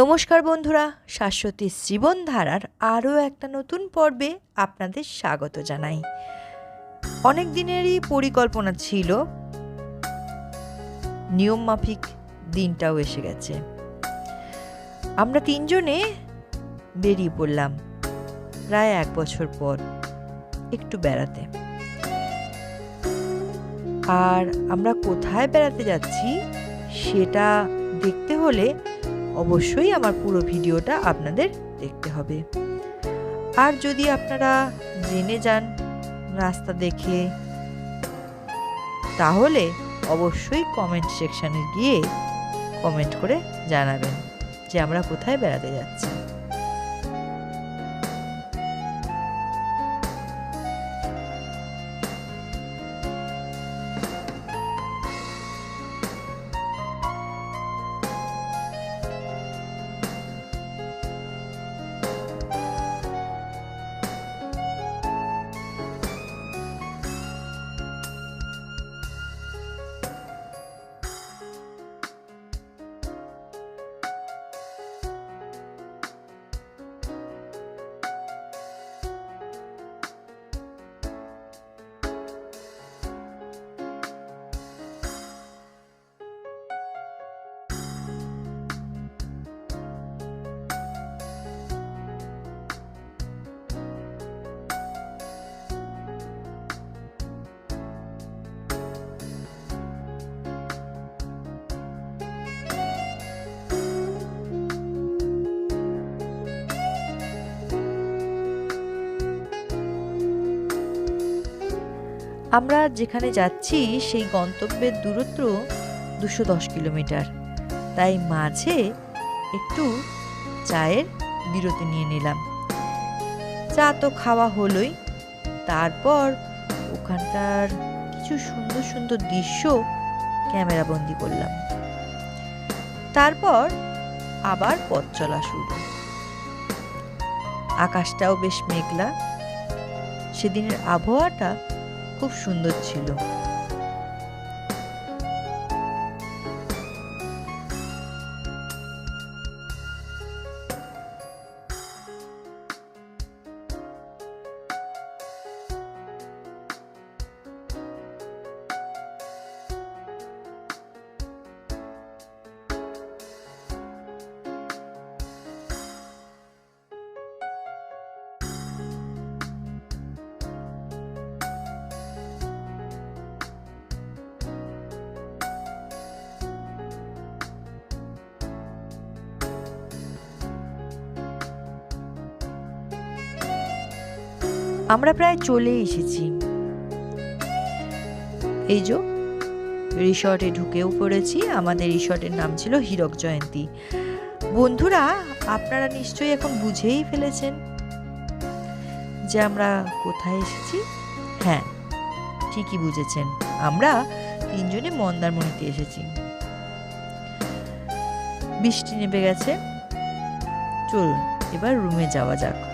নমস্কার বন্ধুরা, শাশ্বতী জীবনধারার আরও একটা নতুন পর্বে আপনাদের স্বাগত জানাই। অনেক দিনেরই পরিকল্পনা ছিল নিয়ম মাফিক দিনটাও এসে গেছে। আমরা তিনজনে বেরিয়ে পড়লাম প্রায় এক বছর পর একটু বেড়াতে। আর আমরা কোথায় বেড়াতে যাচ্ছি সেটা দেখতে হলে অবশ্যই আমার পুরো ভিডিওটা আপনাদের দেখতে হবে। আর যদি আপনারা জেনে যান রাস্তা দেখে, তাহলে অবশ্যই কমেন্ট সেকশানে গিয়ে কমেন্ট করে জানাবেন যে আমরা কোথায় বেড়াতে যাচ্ছি। আমরা যেখানে যাচ্ছি, সেই গন্তব্যের দূরত্ব দুশো দশ কিলোমিটার। তাই মাঝে একটু চায়ের বিরতি নিয়ে নিলাম। চা তো খাওয়া হলোই। তারপর ওখানকার কিছু সুন্দর সুন্দর দৃশ্য ক্যামেরা বন্দি করলাম। তারপর আবার পথ চলা শুরু। আকাশটাও বেশ মেঘলা। সেদিনের আবহাওয়াটা খুব সুন্দর ছিল। আমরা প্রায় চলে এসেছি। এই যে, রিসর্টে ঢুকেও পড়েছি। আমাদের রিসর্টের নাম ছিল হীরক জয়ন্তী। বন্ধুরা, আপনারা নিশ্চয়ই এখন বুঝেই ফেলেছেন যে আমরা কোথায় এসেছি। হ্যাঁ ঠিকই বুঝেছেন। আমরা তিনজনে মন্দারমণিতে এসেছি। বৃষ্টি নেমে গেছে। চলুন, এবার রুমে যাওয়া যাক।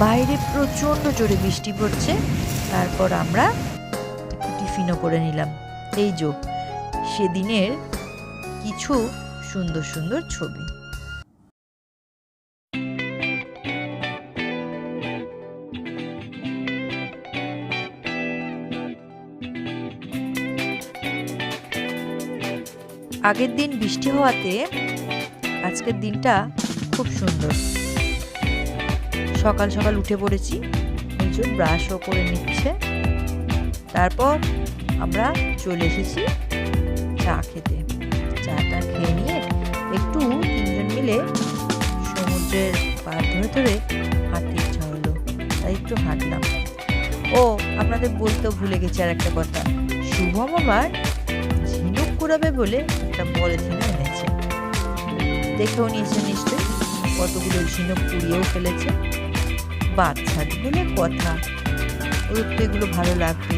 বাইরে প্রচণ্ড জোরে বৃষ্টি পড়ছে। তারপর আমরা টিফিনও করে নিলাম। এই যো, সেদিনের কিছু সুন্দর সুন্দর ছবি। আগের দিন বৃষ্টি হওয়াতে আজকের দিনটা খুব সুন্দর। সকাল সকাল উঠে পড়েছি। নিজু ব্রাশও করে নিচ্ছে। তারপর আমরা চলে এসেছি চা খেতে। চাটা খেয়ে নিয়ে একটু তিনজন মিলে সমুদ্রের পার ধরে ধরে হাঁটতে ইচ্ছা হলো। তাই একটু হাঁটলাম। ও, আপনাদের বলতেও ভুলে গেছি আর একটা কথা। শুভম আবার ঝিনুক কুড়াবে বলে একটা পলিথিন এনেছে। দেখেও নিয়েছে নিশ্চয়ই। কতগুলো ঝিনুক কুড়িয়েও ফেলেছে। বাচ্চার বলে কথা। ওর তো এগুলো ভালো লাগবে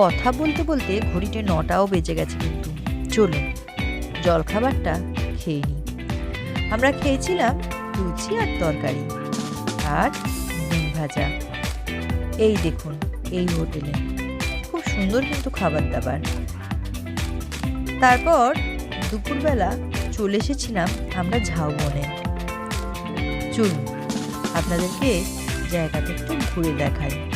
কথা বলতে বলতে ঘড়িতে নটাও বেজে গেছে কিন্তু। চলুন, জলখাবারটা খেয়ে নিই। আমরা খেয়েছিলাম লুচি আর তরকারি আর ডিম ভাজা। এই দেখুন, এই হোটেলে। খুব সুন্দর কিন্তু খাবার দাবার। তারপর দুপুরবেলা চলে এসেছিলাম আমরা ঝাউবনে। চলুন, আপনাদেরকে জায়গাটা একটু ঘুরে দেখাই।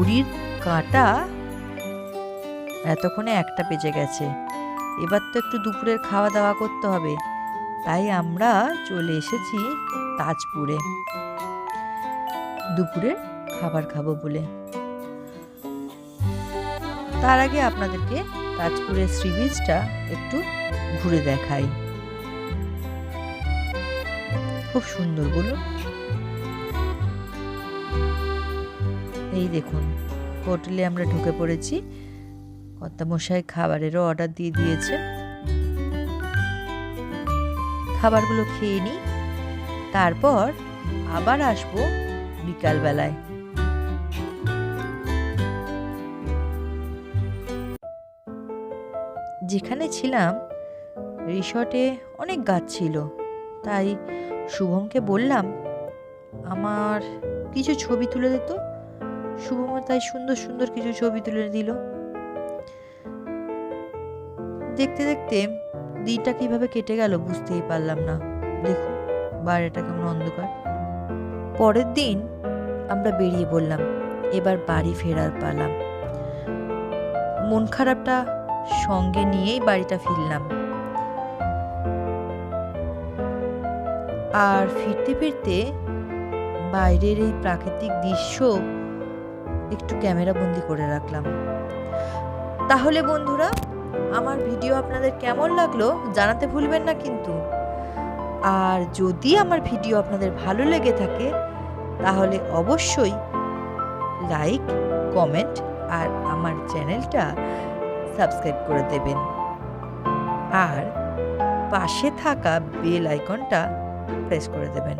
ঘড়ির কাঁটা এতক্ষণে একটা বেজে গেছে। এবার তো একটু দুপুরের খাওয়া দাওয়া করতে হবে। তাই আমরা চলে এসেছি তাজপুরে। দুপুরে খাবার খাব বলে। তার আগে আপনাদেরকে তাজপুরের সি একটু ঘুরে দেখাই। খুব সুন্দর বলুন। এই দেখুন, হোটেলে আমরা ঢুকে পড়েছি। কর্তামশাই খাবারেরও অর্ডার দিয়ে দিয়েছে। খাবারগুলো খেয়ে নিই। তারপর আবার আসব বিকালবেলায়। যেখানে ছিলাম রিসর্টে অনেক গাছ ছিল। তাই শুভমকে বললাম, আমার কিছু ছবি তুলে দিত শুভম তাই সুন্দর সুন্দর কিছু ছবি তুলে দিল। দেখতে দেখতে দিনটা কীভাবে কেটে গেল বুঝতেই পারলাম না। দেখুন বাইরেটা কেমন অন্ধকার। পরের দিন আমরা বেরিয়ে বললাম এবার বাড়ি ফেরার পালাম মন খারাপটা সঙ্গে নিয়েই বাড়িটা ফিরলাম। আর ফিরতে ফিরতে বাইরের এই প্রাকৃতিক দৃশ্য একটু ক্যামেরা বন্দি করে রাখলাম। তাহলে বন্ধুরা, আমার ভিডিও আপনাদের কেমন লাগল জানাতে ভুলবেন না কিন্তু। আর যদি আমার ভিডিও আপনাদের ভালো লেগে থাকে, তাহলে অবশ্যই লাইক, কমেন্ট আর আমার চ্যানেলটা সাবস্ক্রাইব করে দেবেন। আর পাশে থাকা বেল আইকনটা প্রেস করে দেবেন।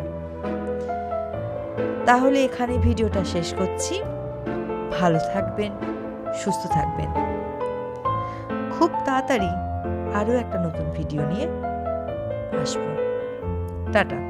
তাহলে এখানে ভিডিওটা শেষ করছি। ভালো থাকবেন সুস্থ থাকবেন। খুব তাড়াতাড়ি আরও একটা নতুন ভিডিও নিয়ে আসব। টাটা।